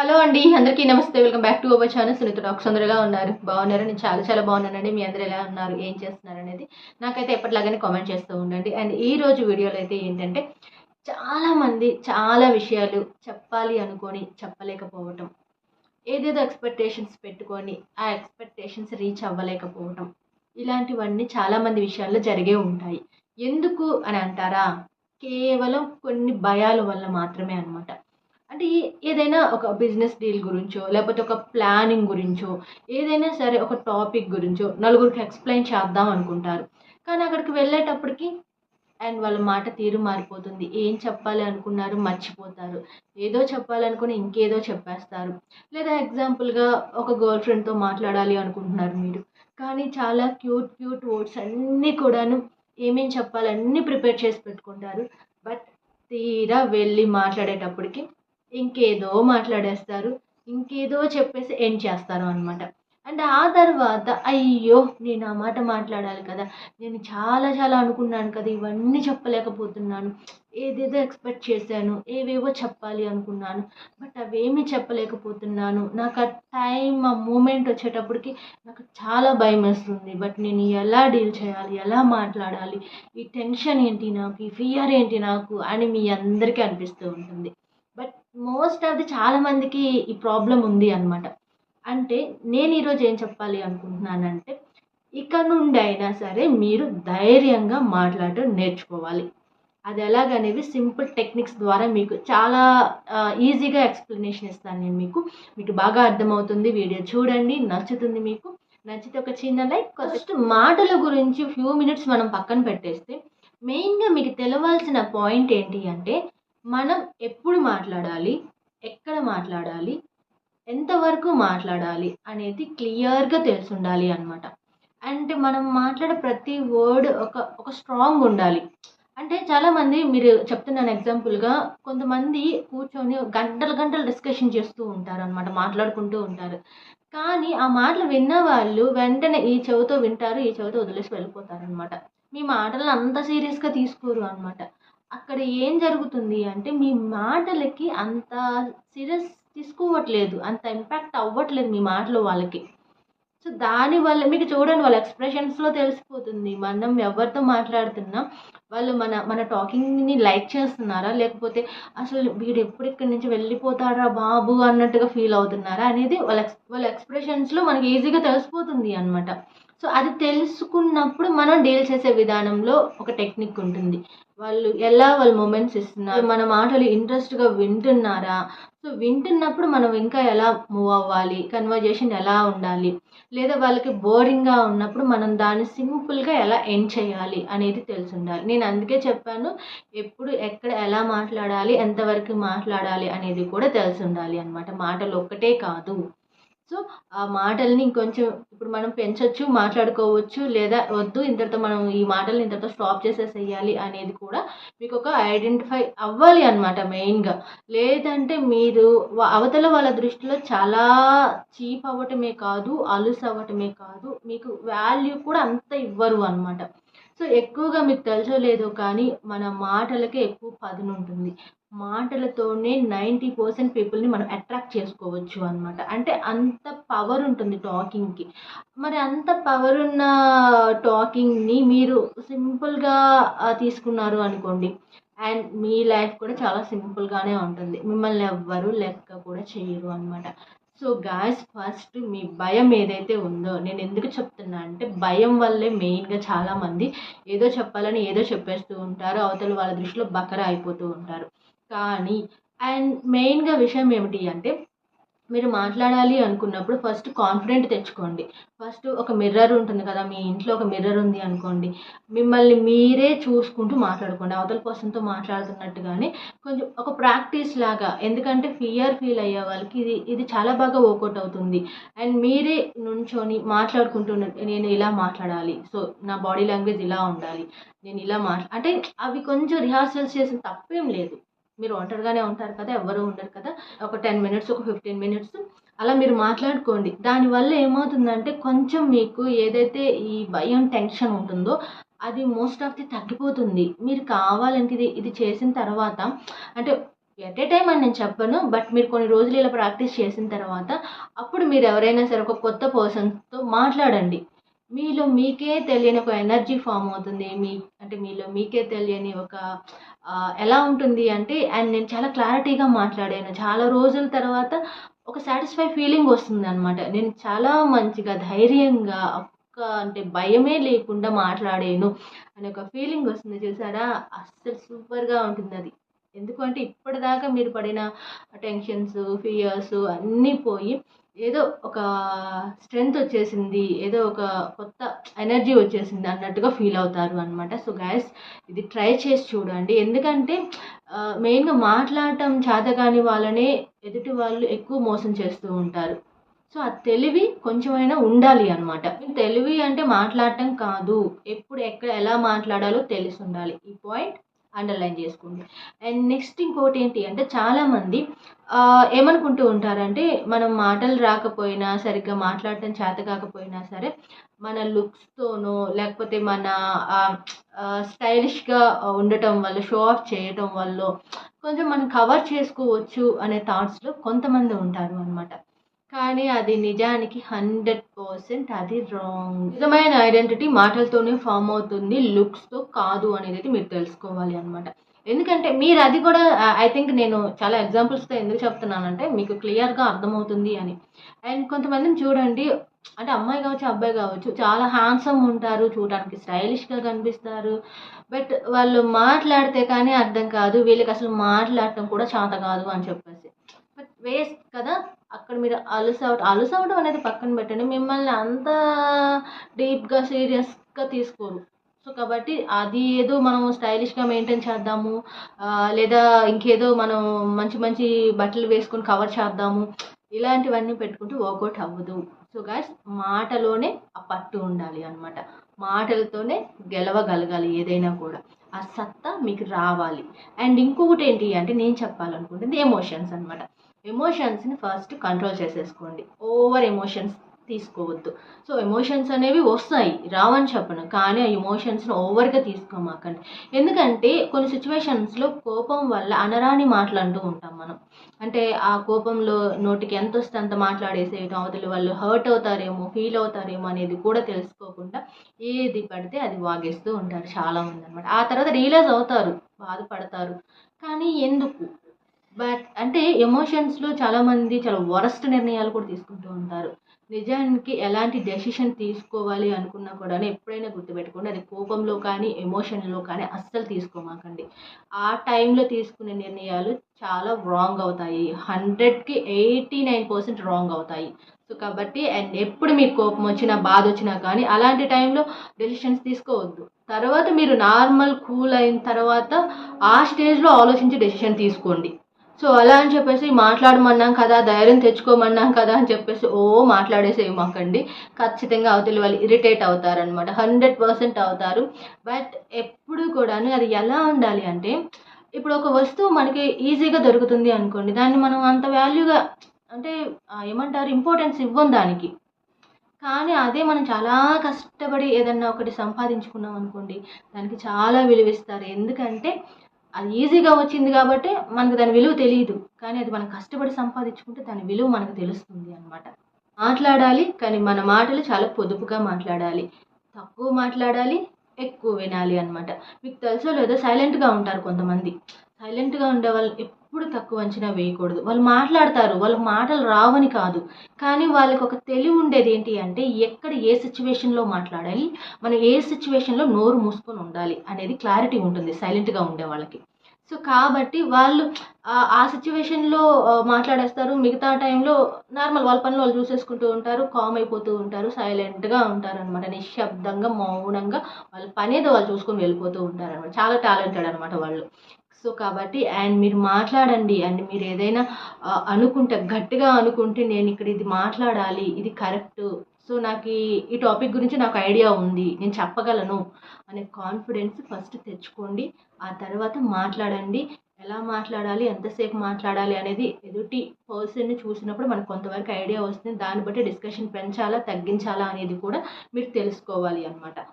Hello అండి అందరికీ నమస్తే. Welcome back to our channel. Sunitha docs అందరూ ఎలా ఉన్నారు? బాగున్నారు? నేను చాలా చాలా బాగున్నానండి. మీ అందరూ ఎలా ఉన్నారు? ఏం చేస్తున్నారు అనేది నాకైతే ఎప్పటిలాగానే కామెంట్ చేస్తూ ఉండండి. అండ్ ఈ రోజు వీడియోలో అయితే ఏంటంటే చాలామంది చాలా విషయాలు చెప్పాలి అనుకొని చెప్పలేకపోవటం. ఏదేదో ఎక్స్పెక్టేషన్స్ పెట్టుకొని ఆ ఎక్స్పెక్టేషన్స్ రీచ్ అవ్వలేకపోవటం. ఇలాంటివన్నీ చాలామంది విషయాల్లో జరిగే ఉంటాయి. ఎందుకు అని అంటారా? కేవలం కొన్ని భయాల వల్ల మాత్రమే అనమాట అంటే ఏదైనా ఒక బిజినెస్ డీల్ గురించో లేకపోతే ఒక ప్లానింగ్ గురించో ఏదైనా సరే ఒక టాపిక్ గురించో నలుగురికి ఎక్స్ప్లెయిన్ చేద్దాం అనుకుంటారు. కానీ అక్కడికి వెళ్ళేటప్పటికి అండ్ వాళ్ళ మాట తీరు మారిపోతుంది. ఏం చెప్పాలి అనుకున్నారు మర్చిపోతారు. ఏదో చెప్పాలనుకుని ఇంకేదో చెప్పేస్తారు. లేదా ఎగ్జాంపుల్గా ఒక గర్ల్ ఫ్రెండ్తో మాట్లాడాలి అనుకుంటున్నారు మీరు. కానీ చాలా క్యూట్ క్యూట్ వర్డ్స్ అన్నీ కూడాను ఏమేం చెప్పాలి అన్నీ ప్రిపేర్ చేసి పెట్టుకుంటారు. బట్ తీరా వెళ్ళి మాట్లాడేటప్పటికి ఇంకేదో మాట్లాడేస్తారు ఇంకేదో చెప్పేసి ఎండ్ చేస్తారు అనమాట అండ్ ఆ తర్వాత అయ్యో నేను ఆ మాట మాట్లాడాలి కదా నేను చాలా చాలా అనుకున్నాను కదా ఇవన్నీ చెప్పలేకపోతున్నాను ఏదేదో ఎక్స్పెక్ట్ చేశాను ఏవేవో చెప్పాలి అనుకున్నాను బట్ అవేమీ చెప్పలేకపోతున్నాను. నాకు ఆ టైం ఆ మూమెంట్ వచ్చేటప్పటికి నాకు చాలా భయం వేస్తుంది. బట్ నేను ఎలా డీల్ చేయాలి ఎలా మాట్లాడాలి ఈ టెన్షన్ ఏంటి నాకు ఈ ఫియర్ ఏంటి నాకు అని మీ అందరికీ అనిపిస్తూ ఉంటుంది. మోస్ట్ ఆఫ్ ది చాలా మందికి ఈ ప్రాబ్లం ఉంది అనమాట అంటే నేను ఈరోజు ఏం చెప్పాలి అనుకుంటున్నానంటే ఇక నుండి అయినా సరే మీరు ధైర్యంగా మాట్లాడటం నేర్చుకోవాలి. అది ఎలాగనేది సింపుల్ టెక్నిక్స్ ద్వారా మీకు చాలా ఈజీగా ఎక్స్ప్లెనేషన్ ఇస్తాను నేను మీకు. మీకు బాగా అర్థమవుతుంది వీడియో చూడండి నచ్చుతుంది మీకు. నచ్చితే ఒక చిన్న లైక్ ఫస్ట్ మాటల గురించి ఫ్యూ మినిట్స్ మనం పక్కన పెట్టేస్తే మెయిన్గా మీకు తెలవాల్సిన పాయింట్ ఏంటి అంటే మనం ఎప్పుడు మాట్లాడాలి? ఎక్కడ మాట్లాడాలి? ఎంతవరకు మాట్లాడాలి? అనేది క్లియర్గా తెలిసి ఉండాలి అనమాట అంటే మనం మాట్లాడే ప్రతి వర్డ్ ఒక ఒక స్ట్రాంగ్ ఉండాలి. అంటే చాలామంది మీరు చెప్తున్నాను ఎగ్జాంపుల్గా కొంతమంది కూర్చొని గంటలు గంటలు డిస్కషన్ చేస్తూ ఉంటారు అనమాట మాట్లాడుకుంటూ ఉంటారు. కానీ ఆ మాటలు విన్న వాళ్ళు వెంటనే ఈ చెవితో వింటారు ఈ చెవితో వదిలేసి వెళ్ళిపోతారు అనమాట మీ మాటలను అంత సీరియస్గా తీసుకోరు అనమాట అక్కడ ఏం జరుగుతుంది అంటే మీ మాటలకి అంత సీరియస్ తీసుకోవట్లేదు అంత ఇంపాక్ట్ అవ్వట్లేదు మీ మాటలు వాళ్ళకి. సో దానివల్ల మీకు చూడండి వాళ్ళ ఎక్స్ప్రెషన్స్లో తెలిసిపోతుంది. మనం ఎవరితో మాట్లాడుతున్నా వాళ్ళు మన మన టాకింగ్ని లైక్ చేస్తున్నారా? లేకపోతే అసలు వీడు ఎప్పుడు ఇక్కడి నుంచి వెళ్ళిపోతాడా బాబు అన్నట్టుగా ఫీల్ అవుతున్నారా? అనేది వాళ్ళ ఎక్స్ వాళ్ళ ఎక్స్ప్రెషన్స్లో మనకి ఈజీగా తెలిసిపోతుంది అనమాట సో అది తెలుసుకున్నప్పుడు మనం డీల్ చేసే విధానంలో ఒక టెక్నిక్ ఉంటుంది. వాళ్ళు ఎలా వాళ్ళ మూమెంట్స్ ఇస్తున్నారు? మన మాటలు ఇంట్రెస్ట్గా వింటున్నారా? సో వింటున్నప్పుడు మనం ఇంకా ఎలా మూవ్ అవ్వాలి? కన్వర్జేషన్ ఎలా ఉండాలి? లేదా వాళ్ళకి బోరింగ్గా ఉన్నప్పుడు మనం దాన్ని సింపుల్గా ఎలా ఎండ్ చేయాలి అనేది తెలిసి ఉండాలి నేను అందుకే చెప్పాను ఎప్పుడు ఎక్కడ ఎలా మాట్లాడాలి ఎంతవరకు మాట్లాడాలి అనేది కూడా తెలిసి ఉండాలి అనమాట మాటలు ఒక్కటే కాదు. సో ఆ మాటల్ని ఇంకొంచెం ఇప్పుడు మనం పెంచవచ్చు మాట్లాడుకోవచ్చు లేదా వద్దు ఇంతటితో మనం ఈ మాటల్ని ఇంతటితో స్టాప్ చేసేసేయాలి అనేది కూడా మీకు ఒక ఐడెంటిఫై అవ్వాలి అనమాట మెయిన్గా. లేదంటే మీరు అవతల వాళ్ళ దృష్టిలో చాలా చీప్ అవ్వటమే కాదు అలుసు అవ్వటమే కాదు మీకు వాల్యూ కూడా అంత ఇవ్వరు అనమాట సో ఎక్కువగా మీకు తెలుసో లేదో కానీ మన మాటలకే ఎక్కువ పదును ఉంటుంది. మాటలతోనే నైంటీ పర్సెంట్ పీపుల్ని మనం అట్రాక్ట్ చేసుకోవచ్చు అనమాట అంటే అంత పవర్ ఉంటుంది టాకింగ్కి. మరి అంత పవర్ ఉన్న టాకింగ్ని మీరు సింపుల్గా తీసుకున్నారు అనుకోండి. అండ్ మీ లైఫ్ కూడా చాలా సింపుల్గానే ఉంటుంది. మిమ్మల్ని ఎవ్వరు లెక్క కూడా చేయరు అనమాట సో గాయస్ ఫస్ట్ మీ భయం ఏదైతే ఉందో నేను ఎందుకు చెప్తున్నా అంటే భయం వల్లే మెయిన్గా చాలామంది ఏదో చెప్పాలని ఏదో చెప్పేస్తూ ఉంటారు అవతల వాళ్ళ దృష్టిలో బకరా అయిపోతూ ఉంటారు. కానీ అండ్ మెయిన్గా విషయం ఏమిటి అంటే మీరు మాట్లాడాలి అనుకున్నప్పుడు ఫస్ట్ కాన్ఫిడెంట్ తెచ్చుకోండి. ఫస్ట్ ఒక మిర్రర్ ఉంటుంది కదా మీ ఇంట్లో ఒక మిర్రర్ ఉంది అనుకోండి. మిమ్మల్ని మీరే చూసుకుంటూ మాట్లాడుకోండి. అవతల పర్సన్తో మాట్లాడుతున్నట్టుగానే కొంచెం ఒక ప్రాక్టీస్ లాగా ఎందుకంటే ఫియర్ ఫీల్ అయ్యే వాళ్ళకి ఇది ఇది చాలా బాగా వర్కౌట్ అవుతుంది. అండ్ మీరే నుంచొని మాట్లాడుకుంటున్న నేను ఇలా మాట్లాడాలి. సో నా బాడీ లాంగ్వేజ్ ఇలా ఉండాలి. నేను ఇలా మాట్లా అంటే అవి కొంచెం రిహార్సల్స్ చేసిన తప్పేం లేదు. మీరు ఒంటరిగానే ఉంటారు కదా ఎవరు ఉండరు కదా ఒక టెన్ మినిట్స్ ఒక ఫిఫ్టీన్ మినిట్స్ అలా మీరు మాట్లాడుకోండి. దానివల్ల ఏమవుతుందంటే కొంచెం మీకు ఏదైతే ఈ భయం టెన్షన్ ఉంటుందో అది మోస్ట్ ఆఫ్ ది తగ్గిపోతుంది. మీరు కావాలంటే ఇది ఇది చేసిన తర్వాత అంటే ఎట్ ఏ టైం అని నేను చెప్పను బట్ మీరు కొన్ని రోజులు ఇలా ప్రాక్టీస్ చేసిన తర్వాత అప్పుడు మీరు ఎవరైనా సరే ఒక కొత్త పర్సన్తో మాట్లాడండి. మీలో మీకే తెలియని ఒక ఎనర్జీ ఫామ్ అవుతుంది మీ అంటే మీలో మీకే తెలియని ఒక ఎలా ఉంటుంది అంటే అండ్ నేను చాలా క్లారిటీగా మాట్లాడాను. చాలా రోజుల తర్వాత ఒక సాటిస్ఫై ఫీలింగ్ వస్తుంది అనమాట నేను చాలా మంచిగా ధైర్యంగా ఒక్క అంటే భయమే లేకుండా మాట్లాడాను అనే ఒక ఫీలింగ్ వస్తుంది చూసారా? అస్సలు సూపర్గా ఉంటుంది అది. ఎందుకంటే ఇప్పటిదాకా మీరు పడిన టెన్షన్స్ ఫియర్స్ అన్నీ పోయి ఏదో ఒక స్ట్రెంగ్త్ వచ్చేసింది ఏదో ఒక కొత్త ఎనర్జీ వచ్చేసింది అన్నట్టుగా ఫీల్ అవుతారు అనమాట సో గ్యాస్ ఇది ట్రై చేసి చూడండి. ఎందుకంటే మెయిన్గా మాట్లాడటం చేతగాని వాళ్ళనే ఎదుటి వాళ్ళు ఎక్కువ మోసం చేస్తూ ఉంటారు. సో ఆ తెలివి కొంచెమైనా ఉండాలి అనమాట తెలివి అంటే మాట్లాడటం కాదు. ఎప్పుడు ఎక్కడ ఎలా మాట్లాడాలో తెలిసి ఉండాలి. ఈ పాయింట్ అండర్లైన్ చేసుకోండి. అండ్ నెక్స్ట్ ఇంకోటి ఏంటి అంటే చాలామంది ఏమనుకుంటూ ఉంటారంటే మనం మాటలు రాకపోయినా సరిగ్గా మాట్లాడటం చేత కాకపోయినా సరే మన లుక్స్తోనో లేకపోతే మన స్టైలిష్గా ఉండటం వల్ల షో ఆఫ్ చేయటం వల్ల కొంచెం మనం కవర్ చేసుకోవచ్చు అనే థాట్స్లో కొంతమంది ఉంటారు అనమాట కానీ అది నిజానికి హండ్రెడ్ పర్సెంట్ అది రాంగ్. నిజమైన ఐడెంటిటీ మాటలతోనే ఫామ్ అవుతుంది లుక్స్తో కాదు అనేది అయితే మీరు తెలుసుకోవాలి అనమాట ఎందుకంటే మీరు అది కూడా ఐ థింక్ నేను చాలా ఎగ్జాంపుల్స్తో ఎందుకు చెప్తున్నానంటే మీకు క్లియర్గా అర్థమవుతుంది అని. అండ్ కొంతమందిని చూడండి అంటే అమ్మాయి కావచ్చు అబ్బాయి కావచ్చు చాలా హ్యాండ్సమ్ ఉంటారు చూడడానికి స్టైలిష్గా కనిపిస్తారు. బట్ వాళ్ళు మాట్లాడితే కానీ అర్థం కాదు వీళ్ళకి అసలు మాట్లాడటం కూడా చేత కాదు అని చెప్పేసి. బట్ వేస్ట్ కదా? అక్కడ మీరు అలుసు అవడం అవడం అనేది పక్కన పెట్టండి. మిమ్మల్ని అంత డీప్గా సీరియస్గా తీసుకోరు. సో కాబట్టి అది ఏదో మనం స్టైలిష్గా మెయింటైన్ చేద్దాము. లేదా ఇంకేదో మనం మంచి మంచి బట్టలు వేసుకొని కవర్ చేద్దాము. ఇలాంటివన్నీ పెట్టుకుంటే వర్కౌట్ అవ్వదు. సో గాయస్ మాటలోనే ఆ పట్టు ఉండాలి అనమాట మాటలతోనే గెలవగలగాలి ఏదైనా కూడా. ఆ సత్తా మీకు రావాలి. అండ్ ఇంకొకటి ఏంటి అంటే నేను చెప్పాలనుకుంటుంది ఎమోషన్స్ అనమాట ఎమోషన్స్ని ఫస్ట్ కంట్రోల్ చేసేసుకోండి. ఓవర్ ఎమోషన్స్ తీసుకోవద్దు. సో ఎమోషన్స్ అనేవి వస్తాయి రావని చెప్పను. కానీ ఆ ఎమోషన్స్ని ఓవర్గా తీసుకోమాకండి. ఎందుకంటే కొన్ని సిచ్యువేషన్స్లో కోపం వల్ల అనరాని మాటలు అంటూ ఉంటాం మనం. అంటే ఆ కోపంలో నోటికి ఎంత వస్తే అంత మాట్లాడేసేయటం అవతలి వాళ్ళు హర్ట్ అవుతారేమో ఫీల్ అవుతారేమో అనేది కూడా తెలుసుకోకుండా ఏది పడితే అది వాగేస్తూ ఉంటారు చాలామంది అనమాట ఆ తర్వాత రియలైజ్ అవుతారు బాధపడతారు. కానీ ఎందుకు? బట్ అంటే ఎమోషన్స్లో చాలామంది చాలా వరస్ట్ నిర్ణయాలు కూడా తీసుకుంటూ ఉంటారు. నిజానికి ఎలాంటి డెసిషన్ తీసుకోవాలి అనుకున్నా కూడా ఎప్పుడైనా గుర్తుపెట్టుకోండి. అది కోపంలో కానీ ఎమోషన్లో కానీ అస్సలు తీసుకోమాకండి. ఆ టైంలో తీసుకునే నిర్ణయాలు చాలా రాంగ్ అవుతాయి. హండ్రెడ్కి ఎయిటీ నైన్ పర్సెంట్ రాంగ్ అవుతాయి. సో కాబట్టి అండ్ ఎప్పుడు మీకు కోపం వచ్చినా బాధ వచ్చినా కానీ అలాంటి టైంలో డెసిషన్స్ తీసుకోవద్దు. తర్వాత మీరు నార్మల్ కూల్ అయిన తర్వాత ఆ స్టేజ్లో ఆలోచించి డెసిషన్ తీసుకోండి. సో అలా అని చెప్పేసి మాట్లాడమన్నాం కదా ధైర్యం తెచ్చుకోమన్నాం కదా అని చెప్పేసి ఓ మాట్లాడేసేయమాకండి ఖచ్చితంగా అవతలి వాళ్ళు ఇరిటేట్ అవుతారనమాట హండ్రెడ్ పర్సెంట్ అవుతారు. బట్ ఎప్పుడు కూడాను అది ఎలా ఉండాలి అంటే ఇప్పుడు ఒక వస్తువు మనకి ఈజీగా దొరుకుతుంది అనుకోండి దాన్ని మనం అంత వాల్యూగా అంటే ఏమంటారు ఇంపార్టెన్స్ ఇవ్వం దానికి. కానీ అదే మనం చాలా కష్టపడి ఏదన్నా ఒకటి సంపాదించుకున్నాం అనుకోండి దానికి చాలా విలువిస్తారు. ఎందుకంటే అది ఈజీగా వచ్చింది కాబట్టి మనకు దాని విలువ తెలియదు. కానీ అది మనం కష్టపడి సంపాదించుకుంటే దాని విలువ మనకు తెలుస్తుంది అనమాట మాట్లాడాలి కానీ మన మాటలు చాలా పొదుపుగా మాట్లాడాలి. తక్కువ మాట్లాడాలి ఎక్కువ వినాలి అనమాట మీకు తెలుసో లేదో సైలెంట్గా ఉంటారు కొంతమంది. సైలెంట్గా ఉండే వాళ్ళు ఎప్పుడు తక్కువ అంచనా వేయకూడదు. వాళ్ళు మాట్లాడతారు. వాళ్ళ మాటలు రావని కాదు. కానీ వాళ్ళకి ఒక తెలివి ఉండేది ఏంటి అంటే ఎక్కడ ఏ సిచ్యువేషన్లో మాట్లాడాలి మనం ఏ సిచ్యువేషన్లో నోరు మూసుకొని ఉండాలి అనేది క్లారిటీ ఉంటుంది. సైలెంట్గా ఉండే వాళ్ళకి. సో కాబట్టి వాళ్ళు ఆ- సిచ్యువేషన్లో మాట్లాడేస్తారు. మిగతా టైంలో నార్మల్ వాళ్ళ పనులు వాళ్ళు చూసేసుకుంటూ ఉంటారు. కామ్ అయిపోతూ ఉంటారు. సైలెంట్గా ఉంటారు అనమాట నిశ్శబ్దంగా మౌనంగా వాళ్ళ పని ఏదో వాళ్ళు చూసుకొని వెళ్ళిపోతూ ఉంటారు అనమాట చాలా టాలెంటెడ్ అనమాట వాళ్ళు. సో కాబట్టి అండ్ మీరు మాట్లాడండి. అండ్ మీరు ఏదైనా అనుకుంటే గట్టిగా అనుకుంటే నేను ఇక్కడ ఇది మాట్లాడాలి ఇది కరెక్ట్ సో నాకు ఈ ఈ టాపిక్ గురించి నాకు ఐడియా ఉంది. నేను చెప్పగలను అనే కాన్ఫిడెన్స్ ఫస్ట్ తెచ్చుకోండి. ఆ తర్వాత మాట్లాడండి. ఎలా మాట్లాడాలి ఎంతసేపు మాట్లాడాలి అనేది ఎదుటి పర్సన్ని చూసినప్పుడు మనకు కొంతవరకు ఐడియా వస్తుంది. దాన్ని బట్టి డిస్కషన్ పెంచాలా తగ్గించాలా అనేది కూడా మీరు తెలుసుకోవాలి అనమాట